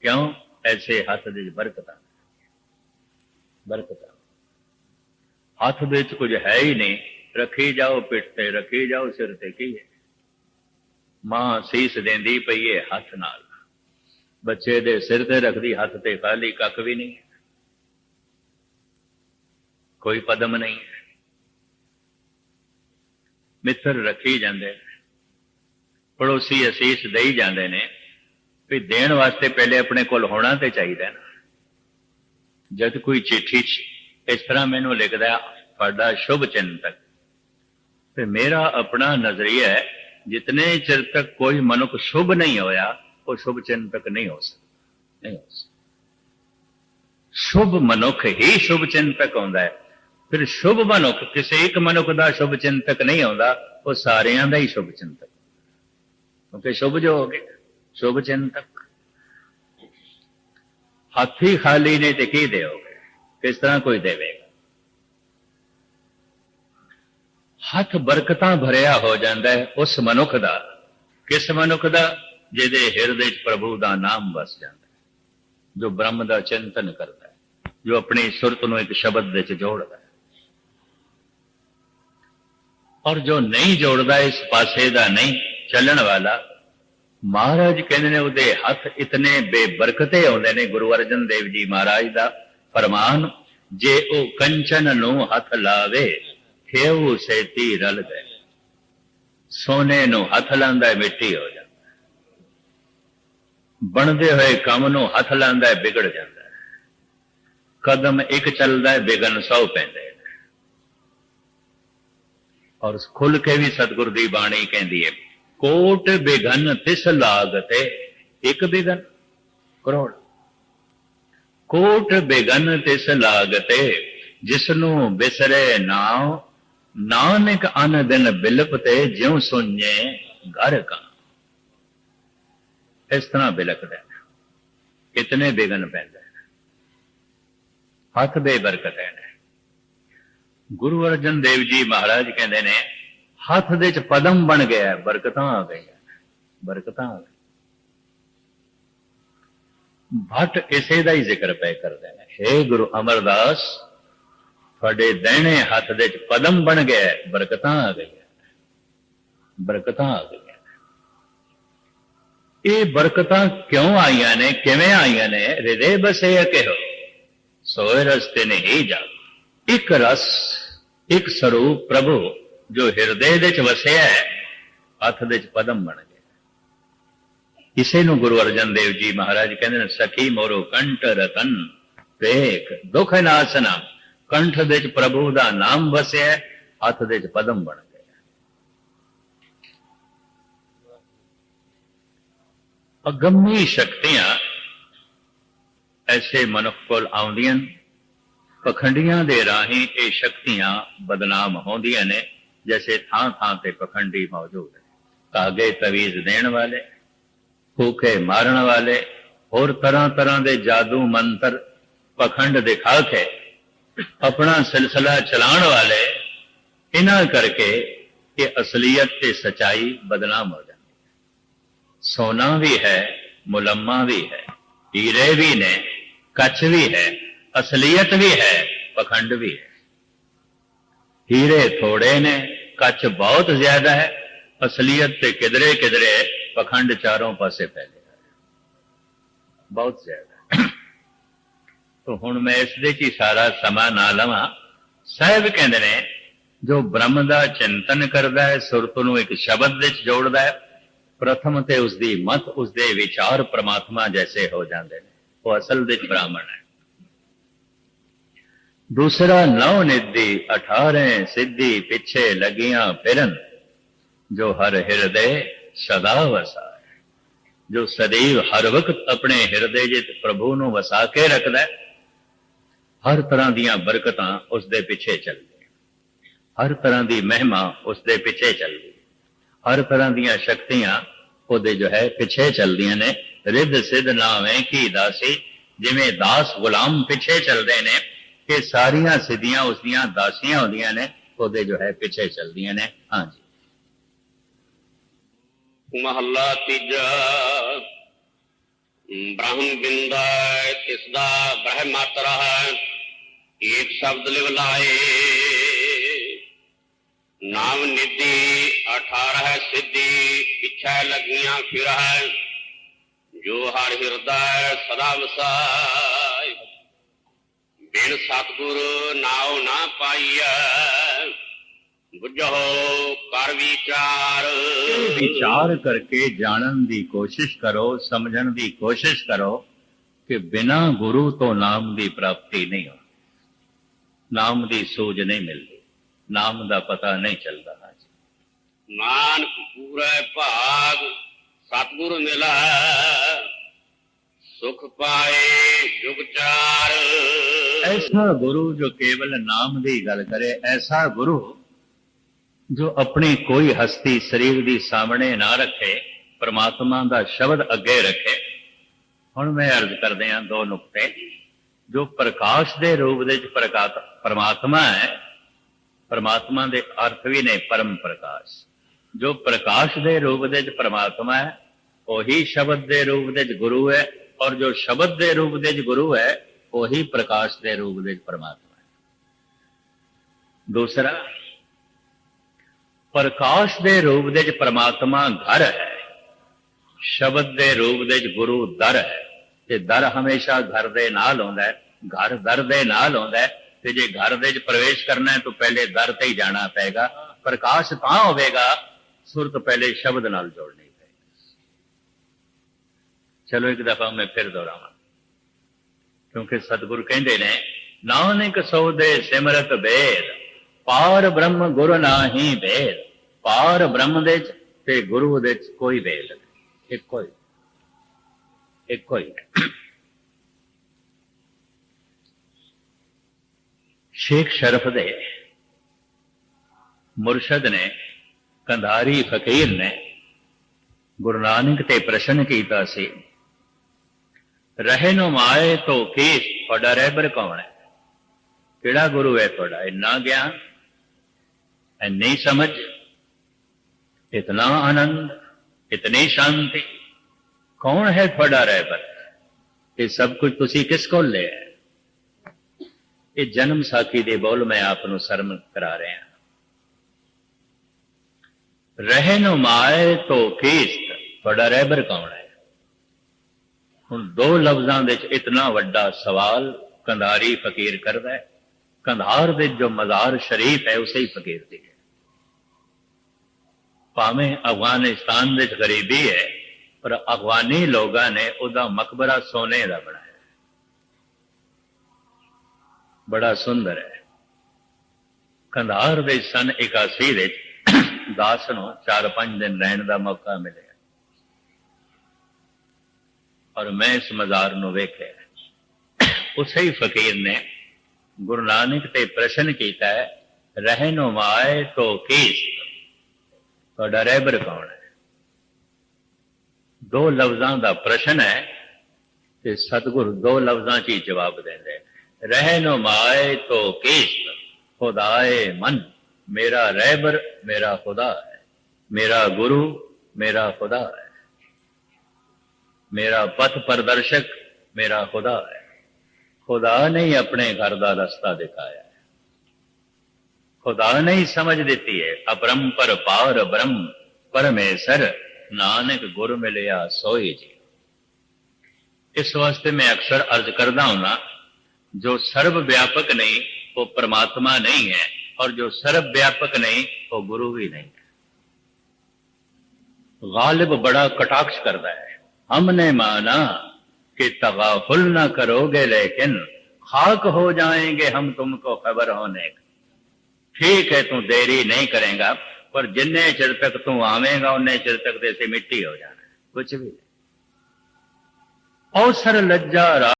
ਕਿਉਂ? ਐਸੇ ਹੱਥ ਦੇ ਵਿੱਚ ਬਰਕਤਾਂ। ਬਰਕਤਾਂ। ਹੱਥ ਦੇ ਵਿੱਚ ਕੁਝ ਹੈ ਹੀ ਨਹੀਂ। ਰੱਖੀ ਜਾਓ ਪਿੱਠ ਤੇ, ਰੱਖੀ ਜਾਓ ਸਿਰ ਤੇ। ਕੀ ਹੈ? ਮਾਂ ਸੀਸ ਦਿੰਦੀ ਪਈ ਹੈ ਹੱਥ ਨਾਲ। ਬੱਚੇ ਦੇ ਸਿਰ ਤੇ ਰੱਖਦੀ, ਹੱਥ ਤੇ ਖਾਲੀ ਕੱਖ ਵੀ ਨਹੀਂ। ਹੈ। ਕੋਈ ਪਦਮ ਨਹੀਂ ਹੈ। ਮਿੱਤਰ ਰੱਖੀ ਜਾਂਦੇ ਨੇ। ਪੜੋਸੀ ਅਸੀਸ ਦੇਈ ਜਾਂਦੇ ਨੇ। ਵੀ ਦੇਣ ਵਾਸਤੇ ਪਹਿਲੇ ਆਪਣੇ ਕੋਲ ਹੋਣਾ ਤੇ ਚਾਹੀਦਾ ਨਾ। ਜਦ ਕੋਈ ਚਿੱਠੀ ਇਸ ਤਰ੍ਹਾਂ ਮੈਨੂੰ ਲਿਖਦਾ ਤੁਹਾਡਾ ਸ਼ੁਭ ਚਿੰਤਕ। ਤੇ ਮੇਰਾ ਆਪਣਾ ਨਜ਼ਰੀਆ ਹੈ, ਜਿਤਨੇ ਚਿਰ ਤੱਕ ਕੋਈ ਮਨੁੱਖ ਸ਼ੁਭ ਨਹੀਂ ਹੋਇਆ, ਉਹ ਸ਼ੁਭ ਚਿੰਤਕ ਨਹੀਂ ਹੋ ਸਕਦਾ। ਨਹੀਂ ਹੋ ਸਕਦਾ। ਸ਼ੁਭ ਮਨੁੱਖ ਹੀ ਸ਼ੁਭ ਚਿੰਤਕ ਹੁੰਦਾ ਹੈ। ਫਿਰ ਸ਼ੁਭ ਮਨੁੱਖ, ਕਿਸੇ ਇੱਕ ਮਨੁੱਖ ਦਾ ਸ਼ੁਭ ਚਿੰਤਕ ਨਹੀਂ ਹੁੰਦਾ, ਉਹ ਸਾਰਿਆਂ ਦਾ ਹੀ ਸ਼ੁਭ ਚਿੰਤਕ। ਕਿਉਂਕਿ ਸ਼ੁਭ ਜੋ ਹੋ ਗਿਆ। ਸ਼ੁਭ ਚਿੰਤਕ ਹੱਥੀ ਖਾਲੀ ਨੇ ਤੇ ਕੀ ਦੇਓਗੇ? ਕਿਸ ਤਰ੍ਹਾਂ ਕੋਈ ਦੇਵੇਗਾ? ਹੱਥ ਬਰਕਤਾਂ ਭਰਿਆ ਹੋ ਜਾਂਦਾ ਹੈ ਉਸ ਮਨੁੱਖ ਦਾ। ਕਿਸ ਮਨੁੱਖ ਦਾ? ਜਿਹਦੇ ਹਿਰਦੇ 'ਚ ਪ੍ਰਭੂ ਦਾ ਨਾਮ ਵਸ ਜਾਂਦਾ ਹੈ। ਜੋ ਬ੍ਰਹਮ ਦਾ ਚਿੰਤਨ ਕਰਦਾ ਹੈ। ਜੋ ਆਪਣੀ ਸੁਰਤ ਨੂੰ ਇੱਕ ਸ਼ਬਦ ਵਿੱਚ ਜੋੜਦਾ ਹੈ। ਔਰ ਜੋ ਨਹੀਂ ਜੋੜਦਾ ਇਸ ਪਾਸੇ ਦਾ ਨਹੀਂ, ਚੱਲਣ ਵਾਲਾ ਮਹਾਰਾਜ ਕਹਿੰਦੇ ਨੇ ਉਹਦੇ ਹੱਥ ਇਤਨੇ ਬੇਬਰਕਤੇ ਆਉਂਦੇ ਨੇ ਗੁਰੂ ਅਰਜਨ ਦੇਵ ਜੀ ਮਹਾਰਾਜ ਦਾ ਫਰਮਾਨ, ਜੇ ਉਹ ਕੰਚਨ ਨੂੰ ਹੱਥ ਲਾਵੇ ਖੇਉ ਸੇਤੀ ਰਲ ਗਏ। ਸੋਨੇ ਨੂੰ ਹੱਥ ਲਾਂਦਾ ਮਿੱਟੀ ਹੋ ਜਾਂਦਾ। ਬਣਦੇ ਹੋਏ ਕੰਮ ਨੂੰ ਹੱਥ ਲਾਂਦਾ ਵਿਗੜ ਜਾਂਦਾ ਕਦਮ ਇੱਕ ਚੱਲਦਾ ਹੈ ਬਿਗਨ ਸੌ ਪੈਂਦੇ ਨੇ। ਔਰ ਖੁੱਲ ਕੇ ਵੀ ਸਤਿਗੁਰ ਦੀ ਬਾਣੀ ਕਹਿੰਦੀ ਹੈ ਕੋਟ ਬੇਗਨ ਤਿਸ ਲਾਗਤੇ ਇੱਕ ਬਿਗਨ, ਕਰੋੜ ਕੋਟ ਬੇਗਨ ਤਿਸ ਲਾਗਤੇ ਜਿਸ ਨੂੰ ਬਿਸਰੇ ਨਾਉ, ਨਾਨਕ ਅਨ ਦਿਨ ਬਿਲਪਤੇ ਜਿਉ ਸੁਣਨੇ ਘਰ ਕਾ ਇਸ ਤਰ੍ਹਾਂ ਬਿਲਕਦਾ ਹੈ। ਕਿਤਨੇ ਬਿਗਨ ਪੈਂਦਾ ਹੈ। ਹੱਥ ਬੇਬਰਕਤ ਹੈ ਗੁਰੂ ਅਰਜਨ ਦੇਵ ਜੀ ਮਹਾਰਾਜ ਕਹਿੰਦੇ ਨੇ ਹੱਥ ਦੇ ਚ ਪਦਮ ਬਣ ਗਿਆ ਬਰਕਤਾਂ ਆ ਗਈਆਂ, ਬਰਕਤਾਂ ਆ ਗਈਆਂ। ਭੱਟ ਇਸੇ ਦਾ ਹੀ ਜ਼ਿਕਰ ਪੈ ਕਰਦੇ ਨੇ। हे ਗੁਰੂ ਅਮਰਦਾਸ, ਤੁਹਾਡੇ ਦਾਹਿਣੇ ਹੱਥ ਦੇ ਚ ਪਦਮ ਬਣ ਗਿਆ ਬਰਕਤਾਂ ਆ ਗਈਆਂ, ਬਰਕਤਾਂ ਆ ਗਈਆਂ। ਇਹ ਬਰਕਤਾਂ ਕਿਉਂ ਆਈਆਂ ਨੇ, ਕਿਵੇਂ ਆਈਆਂ ਨੇ? ਹਿਰਦੇ ਬਸੇ ਕਿਹੋ, ਸੋਏ ਰਸਤੇ ਨੇ ਹੀ ਜਾ ਇੱਕ ਰਸ, ਇੱਕ ਸਰੂਪ ਪ੍ਰਭੂ ਜੋ ਹਿਰਦੇ ਦੇ ਚ ਵਸਿਆ ਹੈ, ਹੱਥ ਦੇ ਚ ਪਦਮ ਬਣ ਗਿਆ। ਇਸੇ ਨੂੰ ਗੁਰੂ ਅਰਜਨ ਦੇਵ ਜੀ ਮਹਾਰਾਜ ਕਹਿੰਦੇ ਨੇ, ਸਖੀ ਮੋਰੋ ਕੰਠ ਰਤਨ ਵੇਖ ਦੁਖ ਨਾਸਨਾ ਕੰਠ ਦੇ ਚ ਪ੍ਰਭੂ ਦਾ ਨਾਮ ਵਸਿਆ ਹੱਥ ਦੇ ਵਿੱਚ ਪਦਮ ਬਣ ਗਿਆ। ਅਗੰਮੀ ਸ਼ਕਤੀਆਂ ਐਸੇ ਮਨੁੱਖ ਕੋਲ ਆਉਂਦੀਆਂ ਨੇ, ਪਖੰਡੀਆਂ ਦੇ ਰਾਹੀਂ ਇਹ ਸ਼ਕਤੀਆਂ ਬਦਨਾਮ ਹੁੰਦੀਆਂ ਨੇ। ਜੈਸੇ ਥਾਂ ਥਾਂ ਤੇ ਪਖੰਡੀ ਮੌਜੂਦ ਨੇ ਕਾਗੇ ਤਵੀਜ਼ ਦੇਣ ਵਾਲੇ ਭੂਖੇ ਮਾਰਨ ਵਾਲੇ ਹੋਰ ਤਰ੍ਹਾਂ ਤਰ੍ਹਾਂ ਦੇ ਜਾਦੂ ਮੰਤਰ ਪਖੰਡ ਦਿਖਾ ਕੇ ਆਪਣਾ ਸਿਲਸਿਲਾ ਚਲਾਉਣ ਵਾਲੇ ਇਹਨਾਂ ਕਰਕੇ ਇਹ ਅਸਲੀਅਤ ਤੇ ਸਚਾਈ ਬਦਨਾਮ ਹੋ ਜਾਂਦੀ ਹੈ ਸੋਨਾ ਵੀ ਹੈ ਮੁਲੰਮਾ ਵੀ ਹੈ ਹੀਰੇ ਵੀ ਨੇ ਕੱਚ ਵੀ ਹੈ ਅਸਲੀਅਤ ਵੀ ਹੈ ਪਖੰਡ ਵੀ ਹੈ ਹੀਰੇ ਥੋੜੇ ਨੇ ਕੱਚ ਬਹੁਤ ਜ਼ਿਆਦਾ ਹੈ। ਅਸਲੀਅਤ ਤੇ ਕਿਧਰੇ ਕਿਧਰੇ ਪਖੰਡ ਚਾਰੋਂ ਪਾਸੇ ਫੈਲੇ ਹੋਏ। ਬਹੁਤ ਜ਼ਿਆਦਾ। ਤੋ ਹੁਣ ਮੈਂ ਇਸ ਦੇ ਚ ਹੀ ਸਾਰਾ ਸਮਾਂ ਨਾ ਲਵਾਂ। ਸਾਹਿਬ ਕਹਿੰਦੇ ਨੇ, ਜੋ ਬ੍ਰਹਮ ਦਾ ਚਿੰਤਨ ਕਰਦਾ ਹੈ, ਸੁਰਤ ਨੂੰ ਇੱਕ ਸ਼ਬਦ ਵਿੱਚ ਜੋੜਦਾ ਹੈ, ਪ੍ਰਥਮ ਤੇ ਉਸ ਦੀ ਮਤ ਉਸ ਦੇ ਵਿਚਾਰ ਪ੍ਰਮਾਤਮਾ ਜੈਸੇ ਹੋ ਜਾਂਦੇ ਨੇ। ਉਹ ਅਸਲ ਵਿੱਚ ਬ੍ਰਾਹਮਣ ਹੈ। ਦੂਸਰਾ ਨੌ ਨਿਧੀ 18 ਸਿੱਧੀ ਪਿੱਛੇ ਲੱਗੀਆਂ ਫਿਰਨ, ਜੋ ਹਰ ਹਿਰਦੇ ਸਦਾ ਵਸਾ ਜੋ ਸਦੀਵ ਹਰ ਵਕਤ ਆਪਣੇ ਹਿਰਦੇ ਜਿਤ ਪ੍ਰਭੂ ਨੂੰ ਵਸਾ ਕੇ ਰੱਖਦਾ ਹੈ, ਹਰ ਤਰ੍ਹਾਂ ਦੀਆਂ ਬਰਕਤਾਂ ਉਸ ਦੇ ਪਿੱਛੇ ਚੱਲਦੀਆਂ ਹਰ ਤਰ੍ਹਾਂ ਦੀ ਮਹਿਮਾ ਉਸ ਦੇ ਪਿੱਛੇ ਚੱਲਦੀ ਹਰ ਤਰ੍ਹਾਂ ਦੀਆਂ ਸ਼ਕਤੀਆਂ ਉਹਦੇ ਜੋ ਹੈ ਪਿੱਛੇ ਚੱਲਦੀਆਂ ਨੇ। ਰਿੱਧ ਸਿੱਧ ਨਾਵੇਂ ਕੀ ਦਾਸੀ, ਜਿਵੇਂ ਦਾਸ ਗੁਲਾਮ ਪਿੱਛੇ ਚੱਲਦੇ ਨੇ। ਕਿ ਸਾਰੀਆਂ ਸਿੱਧੀਆਂ ਉਸ ਦੀਆਂ ਦਾਸੀਆਂ ਹੁੰਦੀਆਂ ਨੇ, ਉਹਦੇ ਜੋ ਹੈ ਪਿੱਛੇ ਚਲਦੀਆਂ ਨੇ। ਹਾਂਜੀ। ਮਹੱਲਾ ਤੀਜਾ। ਬ੍ਰਹਮ ਬਿੰਦਾ ਤਿਸ ਦਾ ਬ੍ਰਹਮ ਮਾਤਰਾ ਹੈ, ਏਕ ਸ਼ਬਦ ਲਿਵ ਲਾਏ। ਨਾਮ ਨਿਧੀ 18 ਹੈ ਸਿੱਧੀ, ਪਿਛੈ ਲੱਗੀਆਂ ਫਿਰ ਹੈ ਜੋ ਬਿਨ ਸਤਿਗੁਰ ਨਾਉ ਨਾ ਪਾਈਐ। ਬੁਝੋ ਕਰ ਵਿਚਾਰ। ਵਿਚਾਰ ਕਰਕੇ ਜਾਣਨ ਦੀ ਕੋਸ਼ਿਸ਼ ਕਰੋ ਸਮਝਣ ਦੀ ਕੋਸ਼ਿਸ਼ ਕਰੋ ਕਿ ਬਿਨਾ ਗੁਰੂ ਤੋਂ ਨਾਮ ਦੀ ਪ੍ਰਾਪਤੀ ਨਹੀਂ ਹੋ ਨਾਮ ਦੀ ਸੂਝ ਨਹੀਂ ਮਿਲਦੀ। ਨਾਮ ਦਾ ਪਤਾ ਨਹੀਂ ਚੱਲਦਾ ਹਾਂਜੀ। ਨਾਨਕ ਪੂਰੇ ਭਾਗ ਸਤਿਗੁਰ ਮਿਲਾ। ਸੁਖ ਪਾਏ ਜੁਗ ਚਾਰ। ਐਸਾ ਗੁਰੂ ਜੋ ਕੇਵਲ ਨਾਮ ਦੀ ਗੱਲ ਕਰੇ ਐਸਾ ਗੁਰੂ ਜੋ ਆਪਣੀ ਕੋਈ ਹਸਤੀ ਸਰੀਰ ਦੀ ਸਾਹਮਣੇ ਨਾ ਰੱਖੇ ਪ੍ਰਮਾਤਮਾ ਦਾ ਸ਼ਬਦ ਅੱਗੇ ਰੱਖੇ ਹੁਣ ਮੈਂ ਅਰਜ਼ ਕਰਦੇ ਹਾਂ ਦੋ ਨੁਕਤੇ ਜੋ ਪ੍ਰਕਾਸ਼ ਦੇ ਰੂਪ ਦੇ ਵਿੱਚ ਪਰਮਾਤਮਾ ਹੈ ਪਰਮਾਤਮਾ ਦੇ ਅਰਥ ਵੀ ਨੇ ਪਰਮ ਪ੍ਰਕਾਸ਼ ਜੋ ਪ੍ਰਕਾਸ਼ ਦੇ ਰੂਪ ਦੇ ਵਿੱਚ ਪਰਮਾਤਮਾ ਹੈ ਉਹੀ ਸ਼ਬਦ ਦੇ ਰੂਪ ਦੇ ਵਿੱਚ ਗੁਰੂ ਹੈ ਔਰ ਜੋ ਸ਼ਬਦ ਦੇ ਰੂਪ ਦੇ ਵਿੱਚ ਗੁਰੂ ਹੈ ਉਹੀ ਪ੍ਰਕਾਸ਼ ਦੇ ਰੂਪ ਦੇ ਵਿੱਚ ਪਰਮਾਤਮਾ ਹੈ। ਦੂਸਰਾ, ਪ੍ਰਕਾਸ਼ ਦੇ ਰੂਪ ਦੇ ਵਿੱਚ ਪਰਮਾਤਮਾ ਘਰ ਹੈ। ਸ਼ਬਦ ਦੇ ਰੂਪ ਦੇ ਵਿੱਚ ਗੁਰੂ ਦਰ ਹੈ। ਤੇ ਦਰ ਹਮੇਸ਼ਾ ਘਰ ਦੇ ਨਾਲ ਆਉਂਦਾ ਹੈ। ਘਰ ਦਰ ਦੇ ਨਾਲ ਆਉਂਦਾ ਹੈ। ਤੇ ਜੇ ਘਰ ਦੇ ਵਿੱਚ ਪ੍ਰਵੇਸ਼ ਕਰਨਾ ਹੈ ਤਾਂ ਪਹਿਲੇ ਦਰ ਤੇ ਹੀ ਜਾਣਾ ਪਏਗਾ। ਪ੍ਰਕਾਸ਼ ਤਾਂ ਹੋਵੇਗਾ, ਸੁਰਤ ਪਹਿਲੇ ਸ਼ਬਦ ਨਾਲ ਜੋੜਨੀ ਪਏਗੀ। ਚਲੋ ਇੱਕ ਦਫਾ ਮੈਂ ਫਿਰ ਦੁਹਰਾਵਾਂ। ਕਿਉਂਕਿ ਸਤਿਗੁਰੂ ਕਹਿੰਦੇ ਨੇ, ਨਾਨਕ ਸੋਦੇ ਸਿਮਰਤ ਬੇਦ, ਪਾਰ ਬ੍ਰਹਮ ਗੁਰ ਨਾਹੀ ਬੇਦ। ਪਾਰ ਬ੍ਰਹਮ ਦੇ ਚ ਤੇ ਗੁਰੂ ਦੇ ਚ ਕੋਈ ਭੇਦ ਨਹੀਂ, ਇੱਕੋ ਹੀ। ਇੱਕੋ ਹੀ। ਸ਼ੇਖ ਸ਼ਰਫ ਦੇ ਮੁਰਸ਼ਦ ਨੇ, ਕੰਧਾਰੀ ਫਕੀਰ ਨੇ ਗੁਰੂ ਨਾਨਕ ਤੇ ਪ੍ਰਸ਼ਨ ਕੀਤਾ ਸੀ ਰਹੇ ਨੂੰ ਮਾਏ ਤੋ ਕੀਸ ਤੁਹਾਡਾ ਰਹਿਬਰ ਕੌਣ ਹੈ? ਕਿਹੜਾ ਗੁਰੂ ਹੈ ਤੁਹਾਡਾ? ਇੰਨਾ ਗਿਆਨ, ਇੰਨੀ ਸਮਝ, ਇਤਨਾ ਆਨੰਦ, ਇਤਨੀ ਸ਼ਾਂਤੀ। ਕੌਣ ਹੈ ਤੁਹਾਡਾ ਰਹਿਬਰ ਇਹ ਸਭ ਕੁਝ ਤੁਸੀਂ ਕਿਸ ਕੋਲ ਲਿਆ ਇਹ ਜਨਮ ਸਾਖੀ ਦੇ ਬੋਲ ਮੈਂ ਆਪ ਨੂੰ ਸਰਮ ਕਰਾ ਰਿਹਾ ਰਹਿਨੁਮਾਏ ਨੂੰ ਮਾਏ ਤੋ ਕੀਸ ਤੁਹਾਡਾ ਰਹਿਬਰ ਕੌਣ ਹੈ? ਹੁਣ ਦੋ ਲਫ਼ਜ਼ਾਂ ਵਿੱਚ ਇਤਨਾ ਵੱਡਾ ਸਵਾਲ ਕੰਧਾਰੀ ਫਕੀਰ ਕਰਦਾ ਹੈ। ਕੰਧਾਰ ਦੇ ਜੋ ਮਜ਼ਾਰ ਸ਼ਰੀਫ ਹੈ, ਉਸੇ ਹੀ ਫਕੀਰ ਦੀ ਹੈ। ਭਾਵੇਂ ਅਫਗਾਨਿਸਤਾਨ ਵਿੱਚ ਗਰੀਬੀ ਹੈ, ਪਰ ਅਫਗਾਨੀ ਲੋਕਾਂ ਨੇ ਉਹਦਾ ਮਕਬਰਾ ਸੋਨੇ ਦਾ ਬਣਾਇਆ ਬੜਾ ਸੁੰਦਰ ਹੈ। ਕੰਧਾਰ ਦੇ ਸਨ 81 ਵਿੱਚ ਦਾਸ ਨੂੰ 4-5 ਦਿਨ ਰਹਿਣ ਦਾ ਮੌਕਾ ਮਿਲਿਆ। ਔਰ ਮੈਂ ਇਸ ਮਜ਼ਾਰ ਨੂੰ ਵੇਖਿਆ ਉਸੇ ਹੀ ਫਕੀਰ ਨੇ ਗੁਰੂ ਨਾਨਕ ਤੇ ਪ੍ਰਸ਼ਨ ਕੀਤਾ ਹੈ ਰਹਿਨੁਮਾਏ ਤੋ ਕੀਸ ਤੁਹਾਡਾ ਰਹਿਬਰ ਕੌਣ ਹੈ ਦੋ ਲਫ਼ਜ਼ਾਂ ਦਾ ਪ੍ਰਸ਼ਨ ਹੈ ਤੇ ਸਤਿਗੁਰ ਦੋ ਲਫ਼ਜ਼ਾਂ 'ਚ ਹੀ ਜਵਾਬ ਦਿੰਦੇ ਰਹਿਨੁਮਾਏ ਤੋ ਕੀਸ ਖੁਦਾਏ ਮਨ ਮੇਰਾ ਰਹਿਬਰ ਮੇਰਾ ਖੁਦਾ ਹੈ ਮੇਰਾ ਗੁਰੂ ਮੇਰਾ میرا پتھ پردرشک میرا خدا ہے۔ خدا نے ہی اپنے گھر کا رستہ دکھایا ہے۔ خدا نے سمجھ دیتی ہے اپرم پر پار برم، پرمیسر نانک گر ملیا سوئی جی۔ اس واسطے میں اکثر ارض کردہ ہونا جو سرب ویاپک نہیں، وہ پرماتما نہیں ہے، اور جو سرب ویاپک نہیں، وہ گرو بھی نہیں۔ ہے غالب بڑا کٹاکش کرتا ہے۔ हमने माना कि तगाफुल न करोगे लेकिन खाक हो जाएंगे हम तुमको खबर होने का ठीक है तू देरी नहीं करेगा पर जिन्ने चिर तक तू आवेगा उन्ने चिर तक जैसे मिट्टी हो जाना है कुछ भी नहीं अवसर लज्जा